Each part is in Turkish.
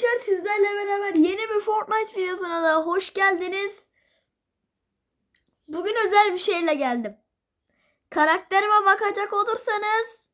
arkadaşlar sizlerle beraber yeni bir Fortnite videosuna da hoş geldiniz. Bugün özel bir şeyle geldim. Karakterime bakacak olursanız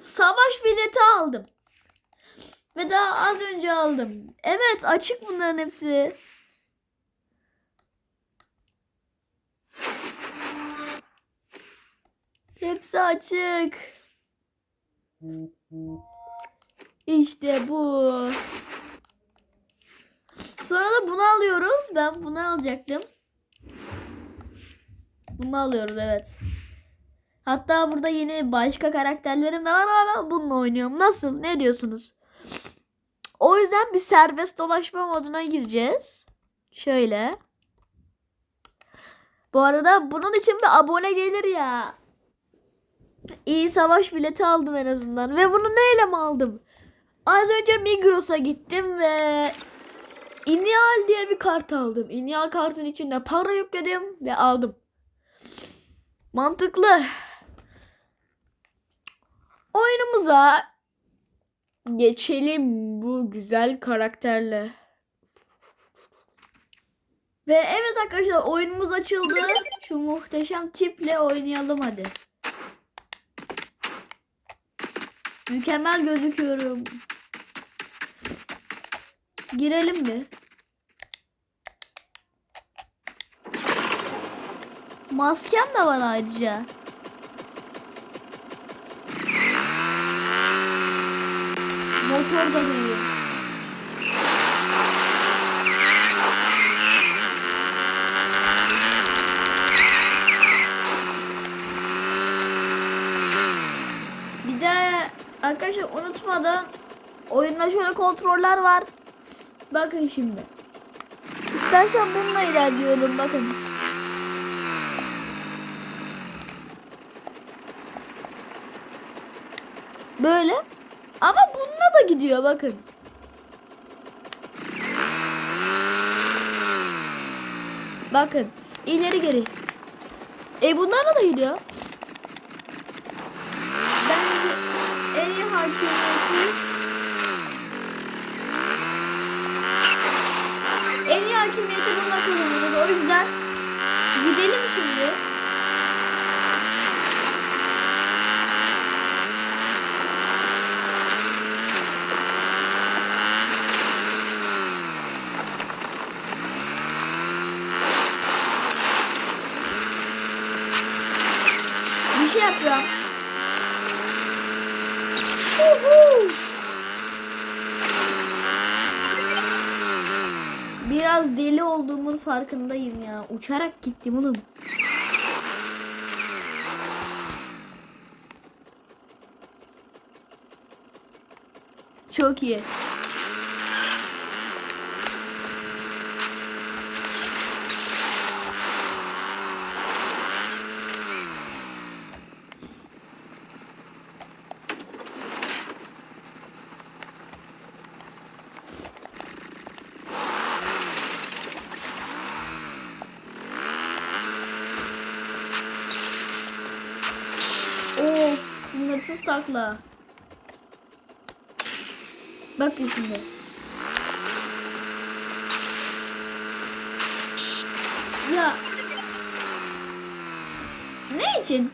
Savaş bileti aldım. Ve daha az önce aldım. Evet açık bunların hepsi. Hepsi açık. İşte bu. Sonra da bunu alıyoruz. Ben bunu alacaktım. Bunu alıyoruz evet. Hatta burada yeni başka karakterlerim de var ama ben bununla oynuyorum. Nasıl? Ne diyorsunuz? O yüzden bir serbest dolaşma moduna gireceğiz. Şöyle. Bu arada bunun için bir abone gelir ya. İyi savaş bileti aldım en azından. Ve bunu neyle mi aldım? Az önce Migros'a gittim ve İnial diye bir kart aldım. İnial kartın içinde para yükledim ve aldım. Mantıklı. Oyunumuza geçelim bu güzel karakterle. Ve evet arkadaşlar oyunumuz açıldı. Şu muhteşem tiple oynayalım hadi. Mükemmel gözüküyorum. Girelim mi? Maskem de var ayrıca. Motor da iyi. Bir de arkadaşlar unutmadan oyunda şöyle kontroller var. Bakın şimdi. İstersen bununla ilerliyorum bakın. Böyle. Ama bununla da gidiyor bakın. Bakın. ileri geri. E bunlarla da gidiyor. En iyi hakimiyeti bununla kullanıyoruz. O yüzden gidelim şimdi. Bir şey yapacağım. Deli olduğumun farkındayım ya. Uçarak gittim oğlum. Çok iyi. Of sınırsız takla. Bakın şimdi. Ya. Ne için?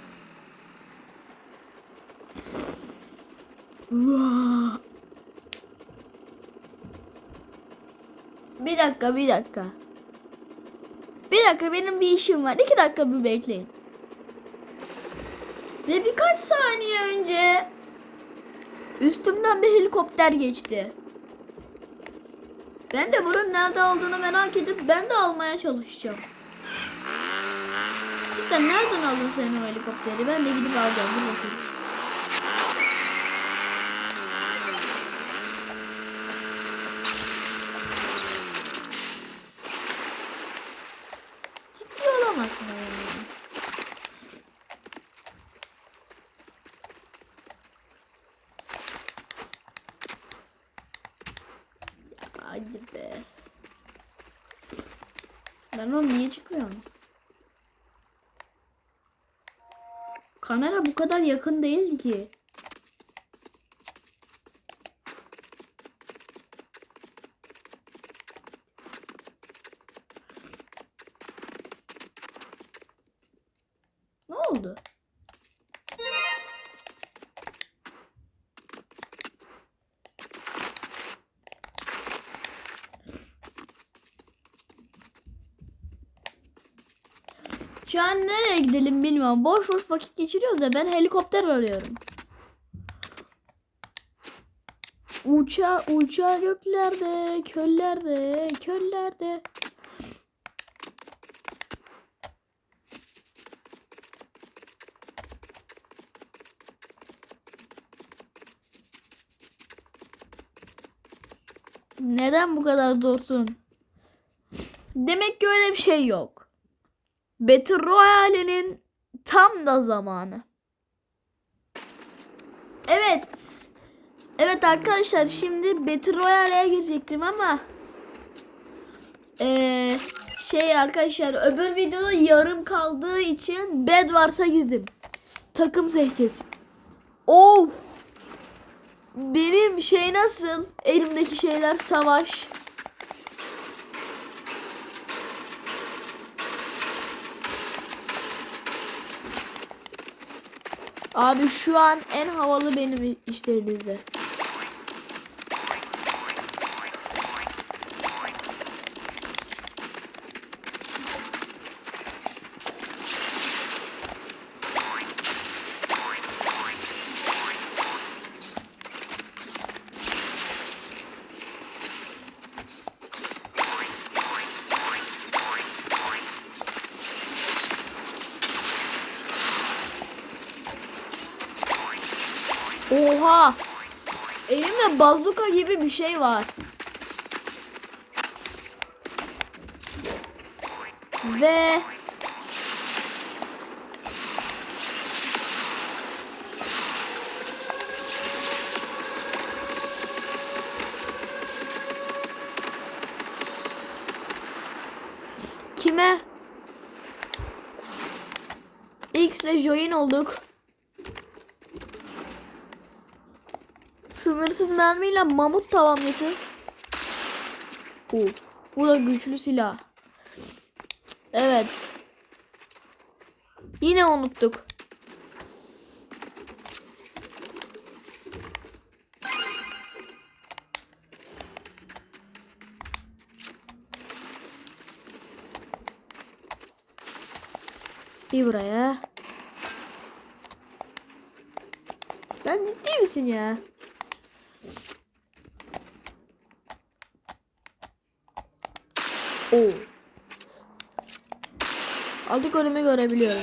Bir dakika bir dakika. Bir dakika benim bir işim var. İki dakika bir bekleyin. Ve birkaç saniye önce üstümden bir helikopter geçti. Ben de bunun nerede olduğunu merak edip ben de almaya çalışacağım. Cidden nereden aldın sen o helikopteri? Ben de gidip alacağım. Dur bakayım. Ciddi olamazsın yani. Hadi be. Oğlum niye çıkıyorum? Kamera bu kadar yakın değildi ki. Ne oldu? Şu an nereye gidelim bilmiyorum. Boş boş vakit geçiriyoruz ya. Ben helikopter arıyorum. Uça uça göklerde, köllerde, köllerde. Neden bu kadar zorsun? Demek ki öyle bir şey yok. Battle Royale'nin tam da zamanı. Evet. Evet arkadaşlar şimdi Battle Royale'ye girecektim ama eee, şey arkadaşlar öbür videoda yarım kaldığı için bed varsa girdim. Takım seçeceğiz. Of. Benim şey nasıl? Elimdeki şeyler savaş. Abi şu an en havalı benim işlerinizde. Oha! Elimde bazuka gibi bir şey var. Ve Kime? X ile join olduk. Sınırsız mermiyle mamut tabancası. Bu. Bu da güçlü silah. Evet. Yine unuttuk. Bir buraya. Lan ciddi misin ya? Oo. Aldık önümü görebiliyorum.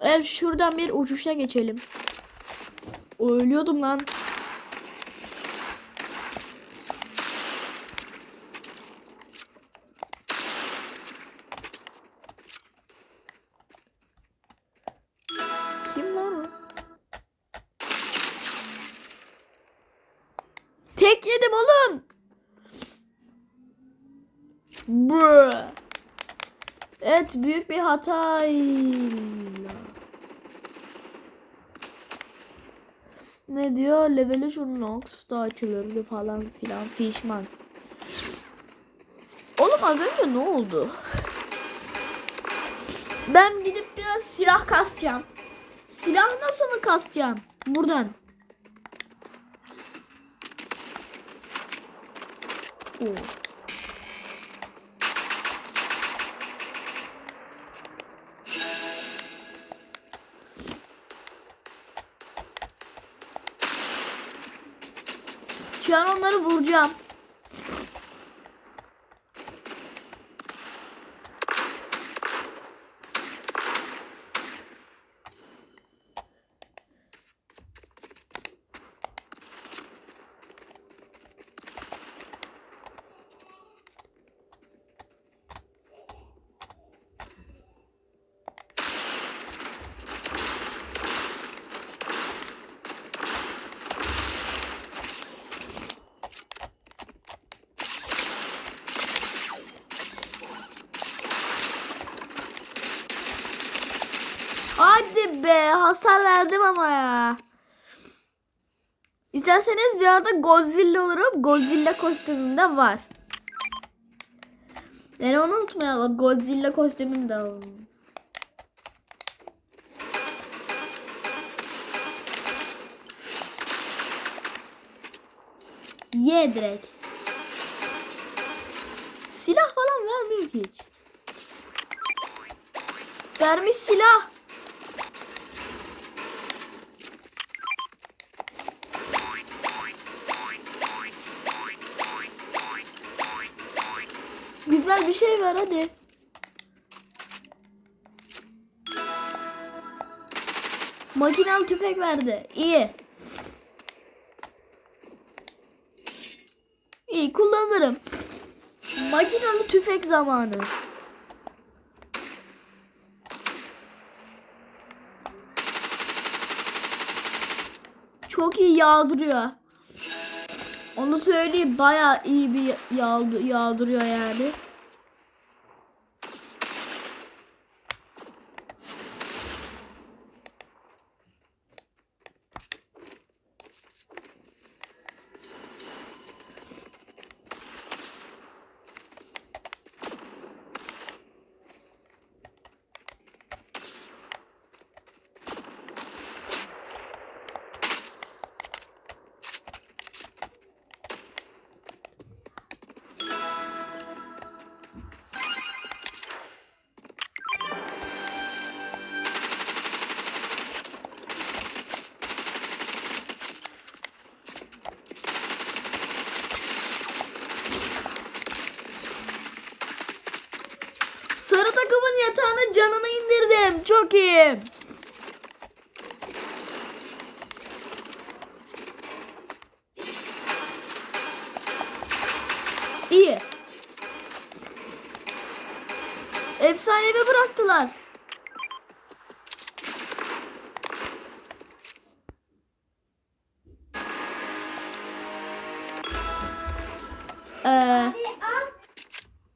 Evet şuradan bir uçuşa geçelim. Ölüyordum lan. Büyük bir hatayla. Ne diyor? Leveli şu Nox'ta açılırdı falan filan fişman. Oğlum az önce ne oldu? Ben gidip biraz silah kasacağım. Silah nasıl mı kasacağım? Buradan. Oo. Onları vuracağım. Hasar verdim ama ya. İsterseniz bir arada Godzilla olurum. Godzilla kostümüm var. Yani onu unutmayalım. Godzilla kostümüm de alalım. Ye direkt. Silah falan vermiyor ki hiç. Vermiş silah. Ver hadi. Makinalı tüfek verdi. İyi. İyi kullanırım. Makinalı tüfek zamanı. Çok iyi yağdırıyor. Onu söyleyeyim bayağı iyi bir yağdı, yağdırıyor yani. Takımın yatağının canını indirdim. Çok iyi. İyi. Efsanevi bıraktılar.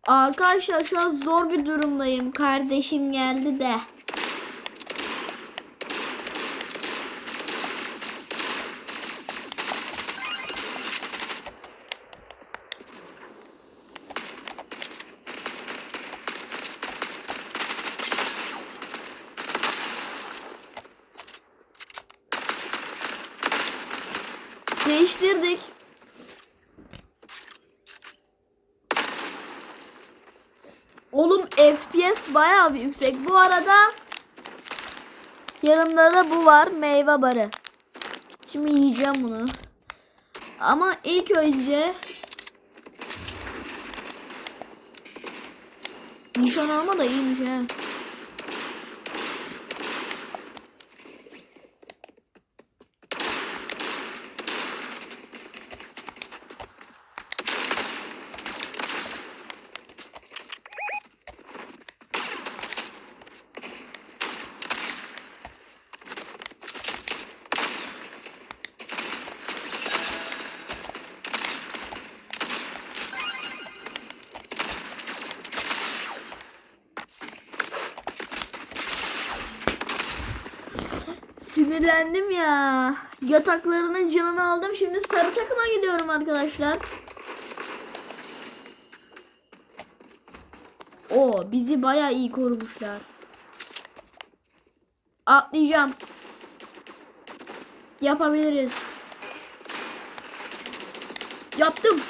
Arkadaşlar şu an zor bir durumdayım. Kardeşim geldi de. Değiştirdik. Oğlum FPS bayağı bir yüksek. Bu arada yanımda da bu var meyve barı. Şimdi yiyeceğim bunu. Ama ilk önce nişan alma da iyiymiş ha. Sinirlendim ya. Yataklarının canını aldım. Şimdi sarı takıma gidiyorum arkadaşlar. O bizi baya iyi korumuşlar. Atlayacağım. Yapabiliriz. Yaptım.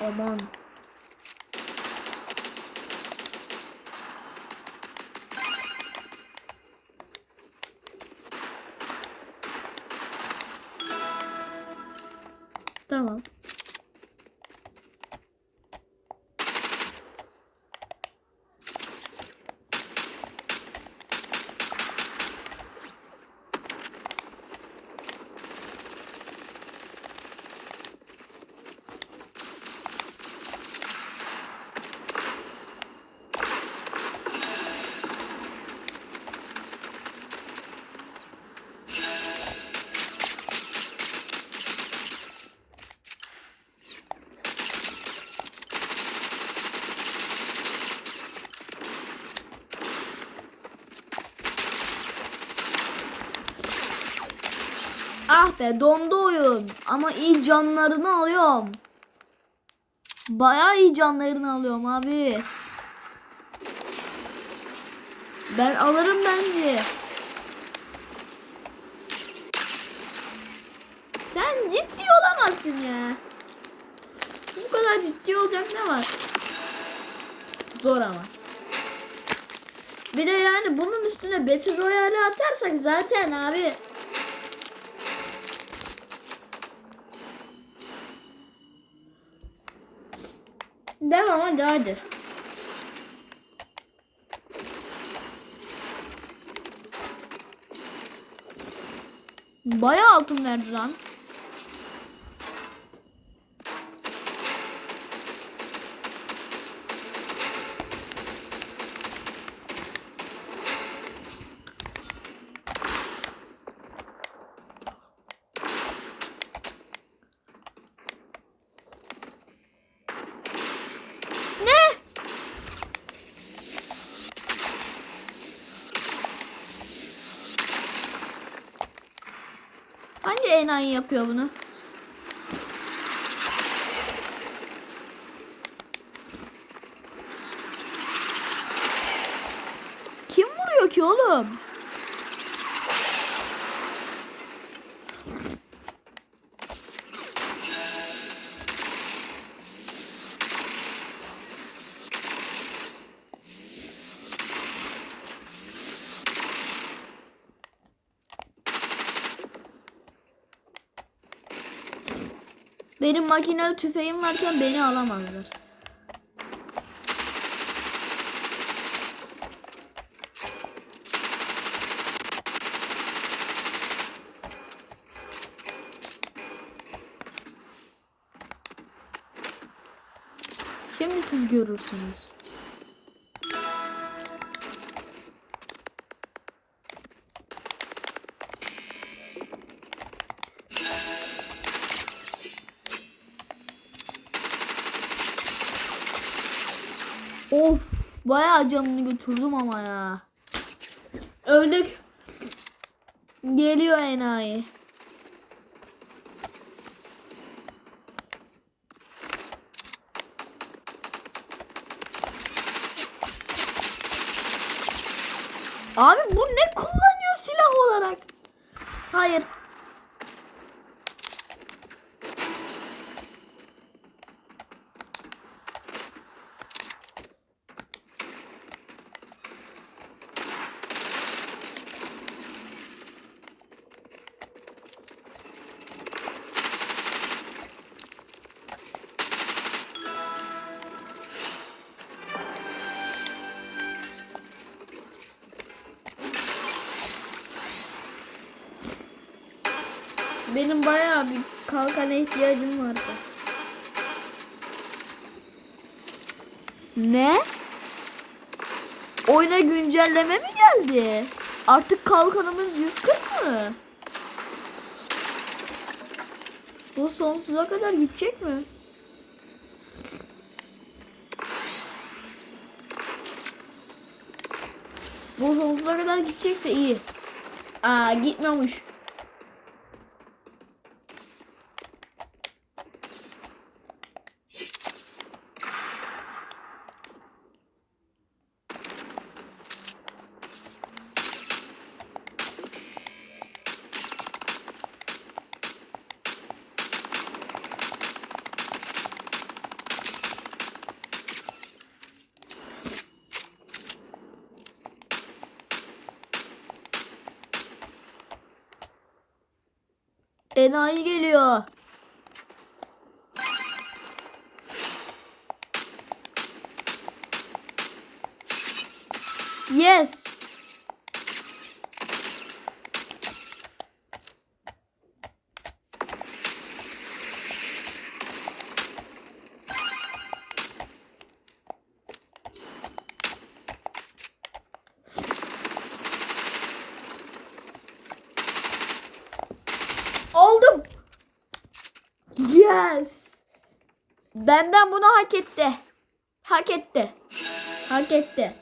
Aman. 这儿 Ah be dondu oyun. Ama iyi canlarını alıyorum. Bayağı iyi canlarını alıyorum abi. Ben alırım bence. Sen ciddi olamazsın ya. Bu kadar ciddi olacak ne var? Zor ama. Bir de yani bunun üstüne Battle Royale atarsak zaten abi. Devam hadi hadi. Bayağı altın verdi lan. Ne? Hangi enayi yapıyor bunu? Kim vuruyor ki oğlum? Benim makinalı tüfeğim varken beni alamazlar. Şimdi siz görürsünüz. Bayağı canını götürdüm ama ya. Öldük. Geliyor enayi. Benim bayağı bir kalkana ihtiyacım vardı. Ne? Oyuna güncelleme mi geldi? Artık kalkanımız 140 mı? Bu sonsuza kadar gidecek mi? Bu sonsuza kadar gidecekse iyi. Aa gitmemiş. Yes. Oldum. Yes. Benden bunu hak etti. Hak etti. Hak etti.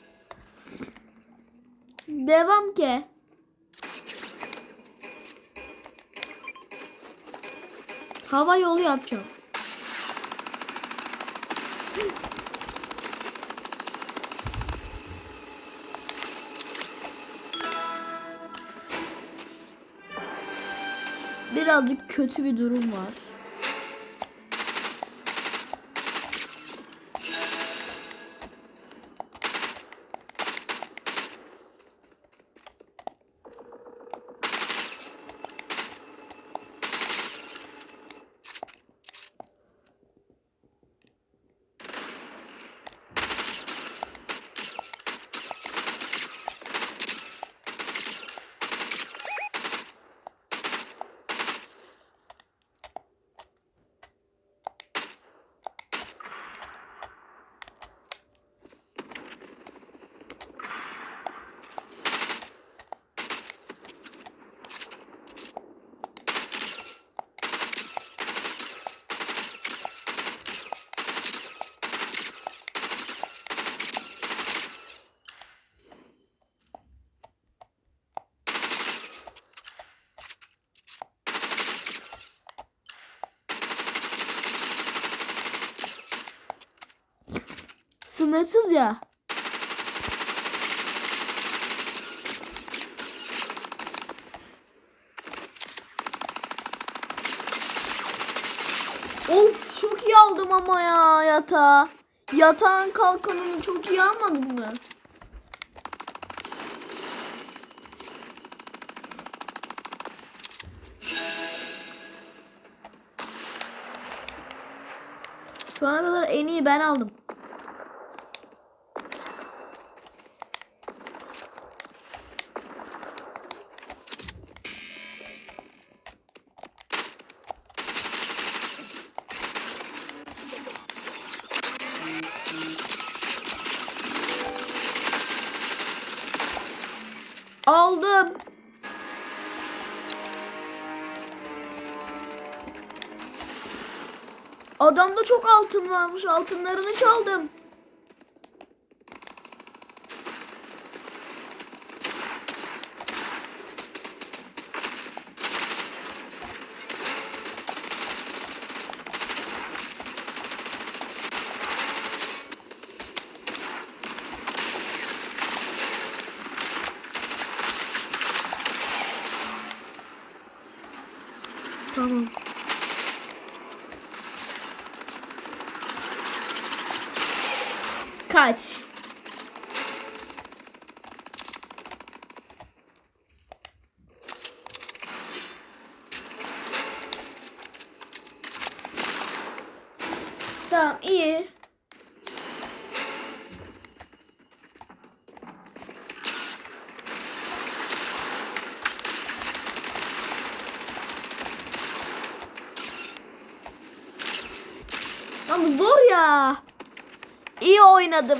Yapacağım. Birazcık kötü bir durum var. Sınırsız ya. Of çok iyi aldım ama ya yatağı. Yatağın kalkanını çok iyi almadın mı? Şu ana kadar en iyi ben. Aldım. Adamda çok altın varmış. Altınlarını çaldım. Tamam. Kaç. Tamam iyi. Ama zor ya. İyi oynadım.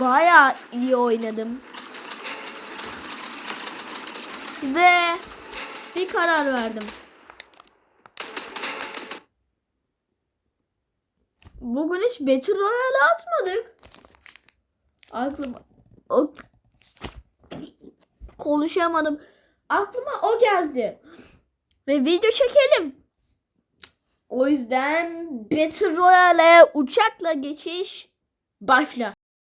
Baya iyi oynadım. Ve bir karar verdim. Bugün hiç Battle Royale atmadık. Aklıma o konuşamadım. Aklıma o geldi. Ve video çekelim. O yüzden Battle Royale'e uçakla geçiş başla.